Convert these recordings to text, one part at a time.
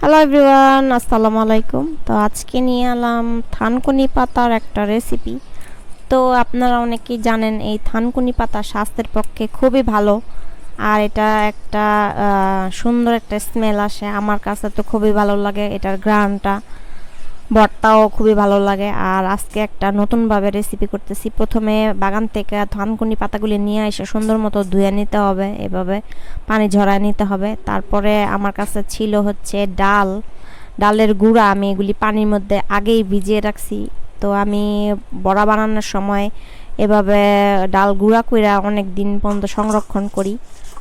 Hello everyone আসসালামু আলাইকুম। তো আজকে নিয়ে এলাম থানকুনি পাতার একটা রেসিপি তো আপনারা অনেকেই জানেন এই থানকুনি পাতা স্বাস্থ্যের পক্ষে খুবই ভালো। আর এটা একটা সুন্দর একটা স্মেল আসে। আমার কাছে তো খুবই ভালো লাগে এটার গ্রানটা। ভর্তাও খুবই ভালো লাগে। আর আজকে একটা নতুনভাবে রেসিপি করতেছি। প্রথমে বাগান থেকে ধানকুনি পাতাগুলি নিয়ে এসে সুন্দর মতো ধুয়ে নিতে হবে। এভাবে পানি ঝরায় নিতে হবে। তারপরে আমার কাছে ছিল হচ্ছে ডাল। ডালের গুঁড়া আমি এগুলি পানির মধ্যে আগেই ভিজিয়ে রাখছি। তো আমি বড়া বানানোর সময় এভাবে ডাল গুঁড়া কইরা অনেক দিন পর্যন্ত সংরক্ষণ করি।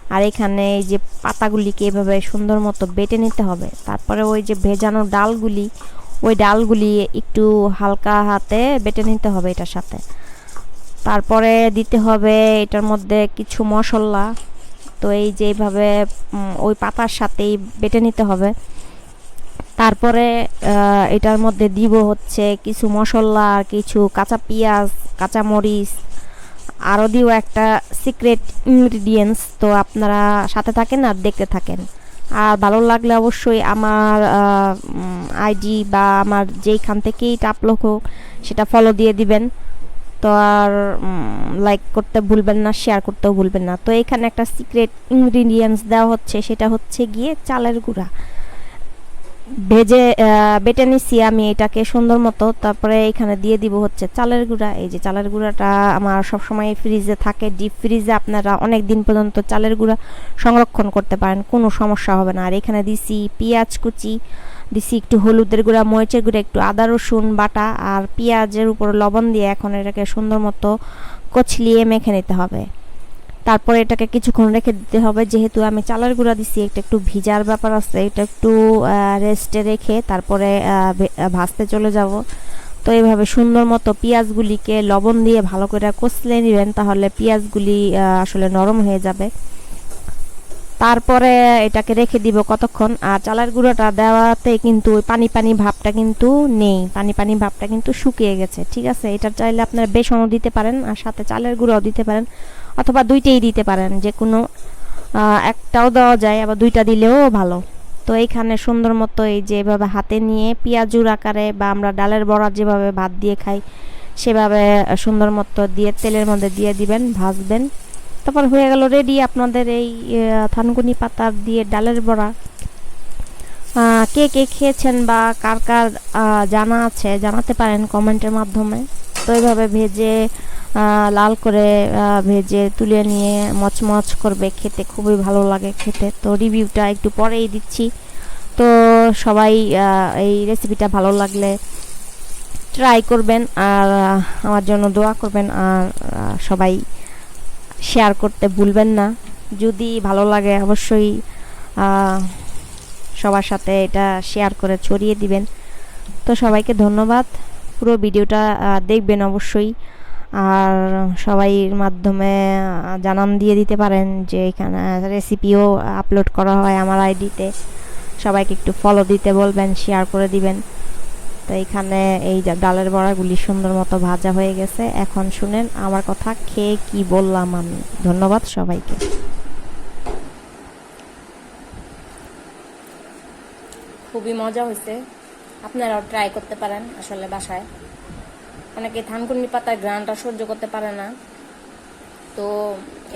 আর এখানে এই যে পাতাগুলিকে এভাবে সুন্দর মতো বেটে নিতে হবে। তারপরে ওই যে ভেজানো ডালগুলি ওই ডালগুলি একটু হালকা হাতে বেটে নিতে হবে এটার সাথে। তারপরে দিতে হবে এটার মধ্যে কিছু মশলা। তো এই যে এইভাবে উম, ওই পাতার সাথেই বেটে নিতে হবে। তারপরে এটার মধ্যে দিব হচ্ছে কিছু মশলা কিছু কাঁচা পেঁয়াজ কাঁচা মরিচ আরও দিও একটা সিক্রেট ইনগ্রিডিয়েন্টস। তো আপনারা সাথে থাকেন আর দেখতে থাকেন। আর ভালো লাগলে অবশ্যই আমার আইডি বা আমার যেইখান থেকেই আপলোড হোক, সেটা ফলো দিয়ে দিবেন। তো আর লাইক করতে ভুলবেন না শেয়ার করতেও ভুলবেন না। তো এখানে একটা সিক্রেট ইনগ্রিডিয়েন্টস দেওয়া হচ্ছে, সেটা হচ্ছে গিয়ে চালের গুঁড়া। ভেজে বেটে নিছি আমি এটাকে সুন্দর মতো। তারপরে এখানে দিয়ে দিব হচ্ছে চালের গুঁড়া। এই যে চালের গুঁড়াটা আমার সবসময় ফ্রিজে থাকে। ডিপ ফ্রিজে আপনারা অনেক দিন পর্যন্ত চালের গুঁড়া সংরক্ষণ করতে পারেন। কোনো সমস্যা হবে না। আর এখানে দিছি পেঁয়াজ কুচি, দিছি একটু হলুদের গুঁড়া, মরিচের গুঁড়া, একটু আদা, রসুন, বাটা আর পেঁয়াজের উপর লবণ দিয়ে এখন এটাকে সুন্দর মতো কচলিয়ে মেখে নিতে হবে। তারপরে এটাকে কিছুক্ষণ রেখে দিতে হবে। যেহেতু আমি চালের গুঁড়া দিছি, এটা একটু ভিজার ব্যাপার আছে, এটা একটু রেস্টে রেখে তারপরে ভাজতে চলে যাব। তো এইভাবে সুন্দর মতো পেঁয়াজগুলিকে লবণ দিয়ে ভালো করে কষলে নেবেন, তাহলে পেঁয়াজগুলি আসলে নরম হয়ে যাবে। তারপরে এটাকে রেখে দিব কতক্ষণ, আর চালের গুঁড়োটা দেওয়াতে কিন্তু ওই পানি পানি ভাবটা কিন্তু নেই, পানি পানি ভাবটা কিন্তু শুকিয়ে গেছে, ঠিক আছে? এটা চাইলে আপনারা বেসনও দিতে পারেন, আর সাথে চালের গুঁড়োও দিতে পারেন, অথবা দুইটাই দিতে পারেন, যে কোনো একটাও দেওয়া যায়, আবার দুইটা দিলেও ভালো। তো এইখানে সুন্দর মতো এই যে এভাবে হাতে নিয়ে পেঁয়াজুর আকারে বা আমরা ডালের বড়া যেভাবে ভাত দিয়ে খাই, সেভাবে সুন্দর মতো দিয়ে, তেলের মধ্যে দিয়ে দিবেন, ভাজবেন। তারপর হয়ে গেল রেডি আপনাদের এই থানকুনি পাতা দিয়ে ডালের বড়া। কে কে খেয়েছেন বা কার কার জানা আছে জানাতে পারেন কমেন্টের মাধ্যমে। তো এইভাবে ভেজে লাল করে ভেজে তুলে নিয়ে মচমচ করবে খেতে। খুবই ভালো লাগে খেতে। তো রিভিউটা একটু পরেই দিচ্ছি। তো সবাই এই রেসিপিটা ভালো লাগলে ট্রাই করবেন আর আমার জন্য দোয়া করবেন আর সবাই শেয়ার করতে ভুলবেন না। যদি ভালো লাগে অবশ্যই সবার সাথে এটা শেয়ার করে ছড়িয়ে দিবেন। তো সবাইকে ধন্যবাদ। পুরো ভিডিওটা দেখবেন অবশ্যই। আর সবাইয়ের মাধ্যমে জানান দিয়ে দিতে পারেন যে এখানে রেসিপিও আপলোড করা হয় আমার আইডিতে সবাইকে একটু ফলো দিতে বলবেন শেয়ার করে দিবেন। তো এখানে এই ডালের বড়াগুলি সুন্দর মতো ভাজা হয়ে গেছে। এখন শুনেন আমার কথা খেয়ে কি বললাম আমি। ধন্যবাদ সবাইকে। খুবই মজা হয়েছে। আপনারাও ট্রাই করতে পারেন আসলে বাসায়। অনেকে থানকুনি পাতার গ্রানটা সহ্য করতে পারে না। তো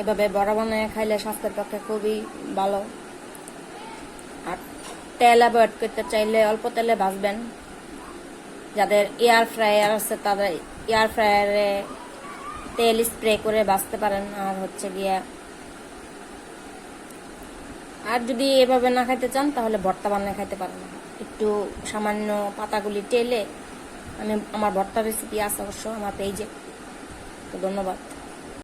এভাবে বড়া বানায় খাইলে স্বাস্থ্যের পক্ষে খুবই ভালো। আর তেল অ্যাভয়েড করতে চাইলে অল্প তেলে ভাজবেন। যাদের এয়ার ফ্রায়ার আছে, তাদের এয়ার ফ্রায়ারে তেল স্প্রে করে বাঁচতে পারেন। আর হচ্ছে গিয়া আর যদি এভাবে না খাইতে চান, তাহলে ভর্তা বানিয়ে খাইতে পারেন। একটু সামান্য পাতাগুলি টেলে আমি আমার ভর্তা রেসিপি আছে অবশ্য, আমার পেজে তো ধন্যবাদ।